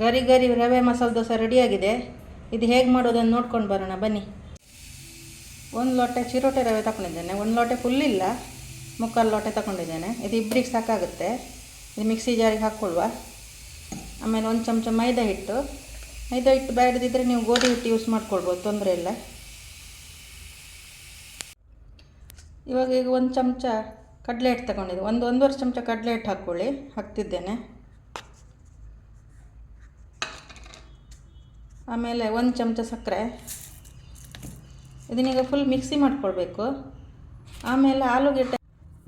ಗರಿ ಗರಿ ರವೆ ಮಸಾಲೆ ದೋಸೆ ರೆಡಿಯಾಗಿದೆ. ಇದು ಹೇಗೆ ಮಾಡೋದನ್ನು ನೋಡ್ಕೊಂಡು ಬರೋಣ, ಬನ್ನಿ. ಒಂದು ಲೋಟೆ ಚಿರೋಟೆ ರವೆ ತಗೊಂಡಿದ್ದೇನೆ ಒಂದು ಲೋಟೆ ಫುಲ್ ಇಲ್ಲ ಮುಕ್ಕಾಲು ಲೋಟೆ ತಗೊಂಡಿದ್ದೇನೆ ಇದು ಇಬ್ಬರಿಗೆ ಸಾಕಾಗುತ್ತೆ. ಇದು ಮಿಕ್ಸಿ ಜಾರಿಗೆ ಹಾಕ್ಕೊಳ್ವಾ ಆಮೇಲೆ ಒಂದು ಚಮಚ ಮೈದಾ ಹಿಟ್ಟು. ಮೈದಾ ಹಿಟ್ಟು ಬೇಡದಿದ್ದರೆ ನೀವು ಗೋಧಿ ಹಿಟ್ಟು ಯೂಸ್ ಮಾಡ್ಕೊಳ್ಬೋದು, ತೊಂದರೆ ಇಲ್ಲ. ಇವಾಗ ಈಗ ಒಂದು ಚಮಚ ಕಡಲೆ ಹಿಟ್ಟು ತಗೊಂಡಿದ್ದೆ ಒಂದು, ಒಂದೂವರೆ ಚಮಚ ಕಡಲೆ ಹಿಟ್ಟು ಹಾಕ್ಕೊಳ್ಳಿ. ಹಾಕ್ತಿದ್ದೇನೆ. ಆಮೇಲೆ ಒಂದು ಚಮಚ ಸಕ್ಕರೆ. ಇದನ್ನೀಗ ಫುಲ್ ಮಿಕ್ಸಿ ಮಾಡಿಕೊಳ್ಬೇಕು. ಆಮೇಲೆ ಆಲೂಗೆಡ್ಡೆ,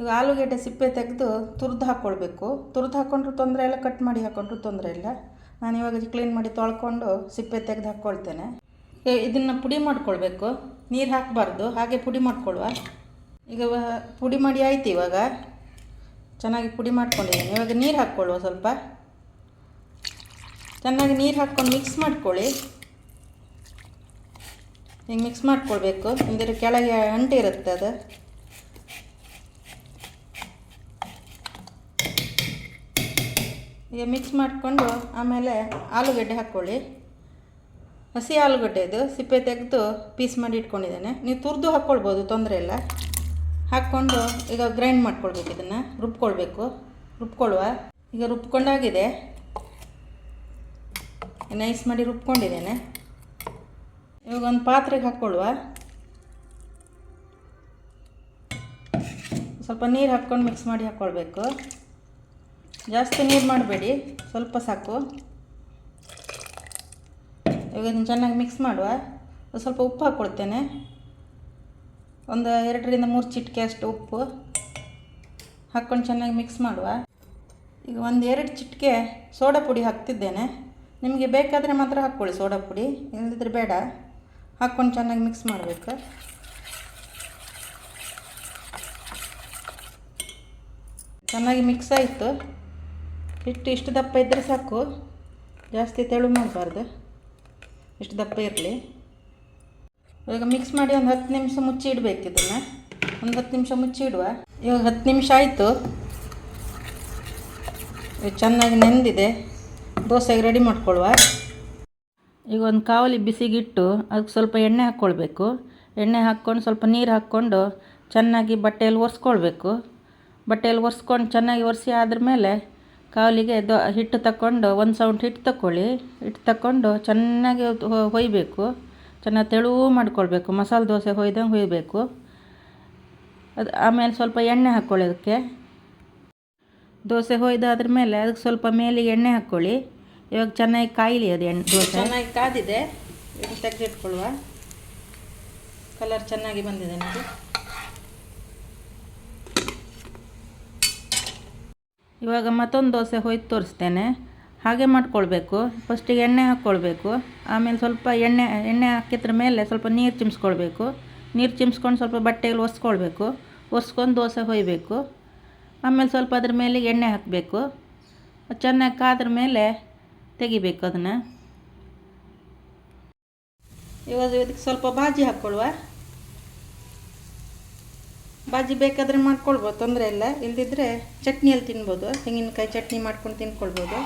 ಈಗ ಆಲೂಗೆಡ್ಡೆ ಸಿಪ್ಪೆ ತೆಗೆದು ತುರ್ದು ಹಾಕ್ಕೊಳ್ಬೇಕು ತುರ್ದು ಹಾಕ್ಕೊಂಡ್ರು ತೊಂದರೆ ಇಲ್ಲ ಕಟ್ ಮಾಡಿ ಹಾಕ್ಕೊಂಡ್ರು ತೊಂದರೆ ಇಲ್ಲ. ನಾನು ಇವಾಗ ಕ್ಲೀನ್ ಮಾಡಿ ತೊಳ್ಕೊಂಡು ಸಿಪ್ಪೆ ತೆಗೆದು ಹಾಕ್ಕೊಳ್ತೇನೆ ಇದನ್ನು ಪುಡಿ ಮಾಡ್ಕೊಳ್ಬೇಕು. ನೀರು ಹಾಕಬಾರ್ದು, ಹಾಗೆ ಪುಡಿ ಮಾಡ್ಕೊಳ್ಳುವ ಈಗ ಪುಡಿ ಮಾಡಿ ಆಯ್ತು ಇವಾಗ. ಚೆನ್ನಾಗಿ ಪುಡಿ ಮಾಡ್ಕೊಂಡಿದ್ದೀನಿ. ಇವಾಗ ನೀರು ಹಾಕ್ಕೊಳ್ಳುವ ಸ್ವಲ್ಪ. ಚೆನ್ನಾಗಿ ನೀರು ಹಾಕ್ಕೊಂಡು ಮಿಕ್ಸ್ ಮಾಡ್ಕೊಳ್ಳಿ. ಈಗ ಮಿಕ್ಸ್ ಮಾಡ್ಕೊಳ್ಬೇಕು. ಅಂದರೆ ಕೆಳಗೆ ಅಂಟು ಇರುತ್ತೆ ಅದು. ಈಗ ಮಿಕ್ಸ್ ಮಾಡಿಕೊಂಡು ಆಮೇಲೆ ಆಲೂಗಡ್ಡೆ ಹಾಕ್ಕೊಳ್ಳಿ. ಹಸಿ ಆಲೂಗಡ್ಡೆ ಇದು. ಸಿಪ್ಪೆ ತೆಗೆದು ಪೀಸ್ ಮಾಡಿ ಇಟ್ಕೊಂಡಿದ್ದೇನೆ. ನೀವು ತುರಿದು ಹಾಕ್ಕೊಳ್ಬೋದು, ತೊಂದರೆ ಇಲ್ಲ. ಹಾಕ್ಕೊಂಡು ಈಗ ಗ್ರೈಂಡ್ ಮಾಡ್ಕೊಳ್ಬೇಕು ಇದನ್ನು. ರುಬ್ಕೊಳ್ಬೇಕು. ರುಬ್ಕೊಳ್ಳುವ. ಈಗ ರುಬ್ಕೊಂಡಾಗಿದೆ. ನೈಸ್ ಮಾಡಿ ರುಬ್ಕೊಂಡಿದ್ದೇನೆ. ಇವಾಗ ಒಂದು ಪಾತ್ರೆಗೆ ಹಾಕ್ಕೊಳ್ಳುವ ಸ್ವಲ್ಪ ನೀರು ಹಾಕ್ಕೊಂಡು ಮಿಕ್ಸ್ ಮಾಡಿ ಹಾಕ್ಕೊಳ್ಬೇಕು ಜಾಸ್ತಿ ನೀರು ಮಾಡಬೇಡಿ, ಸ್ವಲ್ಪ ಸಾಕು. ಇವಾಗ ಇದನ್ನು ಚೆನ್ನಾಗಿ ಮಿಕ್ಸ್ ಮಾಡುವ. ಸ್ವಲ್ಪ ಉಪ್ಪು ಹಾಕ್ಕೊಳ್ತೇನೆ ಒಂದು ಎರಡರಿಂದ ಮೂರು ಚಿಟಿಕೆ ಅಷ್ಟು ಉಪ್ಪು ಹಾಕ್ಕೊಂಡು ಚೆನ್ನಾಗಿ ಮಿಕ್ಸ್ ಮಾಡುವ. ಈಗ ಒಂದು ಎರಡು ಚಿಟಿಕೆ ಸೋಡಾ ಪುಡಿ ಹಾಕ್ತಿದ್ದೇನೆ. ನಿಮಗೆ ಬೇಕಾದರೆ ಮಾತ್ರ ಹಾಕ್ಕೊಳ್ಳಿ ಸೋಡಾ ಪುಡಿ ಇಲ್ಲದಿದ್ರೆ ಬೇಡ. ಹಾಕ್ಕೊಂಡು ಚೆನ್ನಾಗಿ ಮಿಕ್ಸ್ ಮಾಡಬೇಕು. ಚೆನ್ನಾಗಿ ಮಿಕ್ಸ್ ಆಯಿತು. ಹಿಟ್ಟು ಇಷ್ಟು ದಪ್ಪ ಇದ್ದರೆ ಸಾಕು. ಜಾಸ್ತಿ ತೆಳು ಮಾಡಬಾರ್ದು. ಇಷ್ಟು ದಪ್ಪ ಇರಲಿ. ಇವಾಗ ಮಿಕ್ಸ್ ಮಾಡಿ ಒಂದು ಹತ್ತು ನಿಮಿಷ ಮುಚ್ಚಿ ಇಡಬೇಕು ಇದನ್ನು. ಒಂದು ಹತ್ತು ನಿಮಿಷ ಮುಚ್ಚಿ ಇಡುವ. ಇವಾಗ ಹತ್ತು ನಿಮಿಷ ಆಯಿತು. ಚೆನ್ನಾಗಿ ನೆಂದಿದೆ. ದೋಸೆಗೆ ರೆಡಿ ಮಾಡ್ಕೊಳ್ಳುವ ಈಗ ಒಂದು ಕಾವಲಿ ಬಿಸಿಗಿಟ್ಟು, ಅದಕ್ಕೆ ಸ್ವಲ್ಪ ಎಣ್ಣೆ ಹಾಕ್ಕೊಳ್ಬೇಕು. ಎಣ್ಣೆ ಹಾಕ್ಕೊಂಡು ಸ್ವಲ್ಪ ನೀರು ಹಾಕ್ಕೊಂಡು ಚೆನ್ನಾಗಿ ಬಟ್ಟೆಯಲ್ಲಿ ಒರೆಸ್ಕೊಳ್ಬೇಕು. ಬಟ್ಟೆಯಲ್ಲಿ ಒರೆಸ್ಕೊಂಡು ಚೆನ್ನಾಗಿ ಒರೆಸಿ ಆದ್ಮೇಲೆ ಕಾವಲಿಗೆ ದೊ, ಹಿಟ್ಟು ತಗೊಂಡು ಒಂದು ಸೌಂಡ್ ಹಿಟ್ಟು ತಗೊಳ್ಳಿ ಹಿಟ್ಟು ತಗೊಂಡು ಚೆನ್ನಾಗಿ ಹೊಯ್ಬೇಕು. ಚೆನ್ನಾಗಿ ತೆಳುವು ಮಾಡ್ಕೊಳ್ಬೇಕು. ಮಸಾಲೆ ದೋಸೆ ಹೊಯ್ದಂಗೆ ಹೊಯ್ಬೇಕು. ಅದು, ಆಮೇಲೆ ಸ್ವಲ್ಪ ಎಣ್ಣೆ ಹಾಕ್ಕೊಳ್ಳಿ ಅದಕ್ಕೆ. ದೋಸೆ ಹೊಯ್ದಾದ್ರ ಮೇಲೆ ಅದಕ್ಕೆ ಸ್ವಲ್ಪ ಮೇಲಿಗೆ ಎಣ್ಣೆ ಹಾಕ್ಕೊಳ್ಳಿ. ಇವಾಗ ಚೆನ್ನಾಗಿ ಕಾಯಿಲಿ ಅದು ಎಣ್ಣೆ ದೋಸೆ. ಚೆನ್ನಾಗಿ ಕಾದಿದೆ. ಇದನ್ನು ತೆಗೆದಿಟ್ಕೊಳ್ಳುವ. ಕಲರ್ ಚೆನ್ನಾಗಿ ಬಂದಿದೆ ನನಗೆ ಇವಾಗ ಮತ್ತೊಂದು ದೋಸೆ ಹೊಯ್ದು ತೋರಿಸ್ತೇನೆ. ಹಾಗೆ ಮಾಡ್ಕೊಳ್ಬೇಕು. ಫಸ್ಟಿಗೆ ಎಣ್ಣೆ ಹಾಕ್ಕೊಳ್ಬೇಕು. ಆಮೇಲೆ ಸ್ವಲ್ಪ ಎಣ್ಣೆ ಎಣ್ಣೆ ಹಾಕಿದ್ರ ಮೇಲೆ ಸ್ವಲ್ಪ ನೀರು ಚಿಮ್ಸ್ಕೊಳ್ಬೇಕು. ನೀರು ಚಿಮ್ಸ್ಕೊಂಡು ಸ್ವಲ್ಪ ಬಟ್ಟೆಗಳು ಒರೆಸ್ಕೊಳ್ಬೇಕು ಒರೆಸ್ಕೊಂಡು ದೋಸೆ ಹೊಯ್ಬೇಕು. ಆಮೇಲೆ ಸ್ವಲ್ಪ ಅದ್ರ ಮೇಲೆ ಎಣ್ಣೆ ಹಾಕಬೇಕು. ಚೆನ್ನಾಗಿ ಕಾದ್ರ ಮೇಲೆ ತೆಗಿಬೇಕು ಅದನ್ನು. ಇವಾಗ ಇದಕ್ಕೆ ಸ್ವಲ್ಪ ಬಾಜಿ ಹಾಕ್ಕೊಳ್ವ. ಬಾಜಿ ಬೇಕಾದರೆ ಮಾಡ್ಕೊಳ್ಬೋದು, ತೊಂದರೆ ಇಲ್ಲ. ಇಲ್ದಿದ್ರೆ ಚಟ್ನಿಯಲ್ಲಿ ತಿನ್ಬೋದು, ತೆಂಗಿನಕಾಯಿ ಚಟ್ನಿ ಮಾಡ್ಕೊಂಡು ತಿನ್ಕೊಳ್ಬೋದು.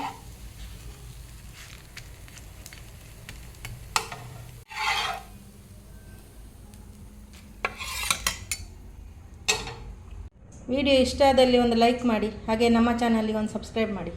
ವಿಡಿಯೋ ಇಷ್ಟ ಆದಲ್ಲಿ ಒಂದು ಲೈಕ್ ಮಾಡಿ ಹಾಗೆ ನಮ್ಮ ಚಾನಲ್ಗೆ ಒಂದು ಸಬ್ಸ್ಕ್ರೈಬ್ ಮಾಡಿ.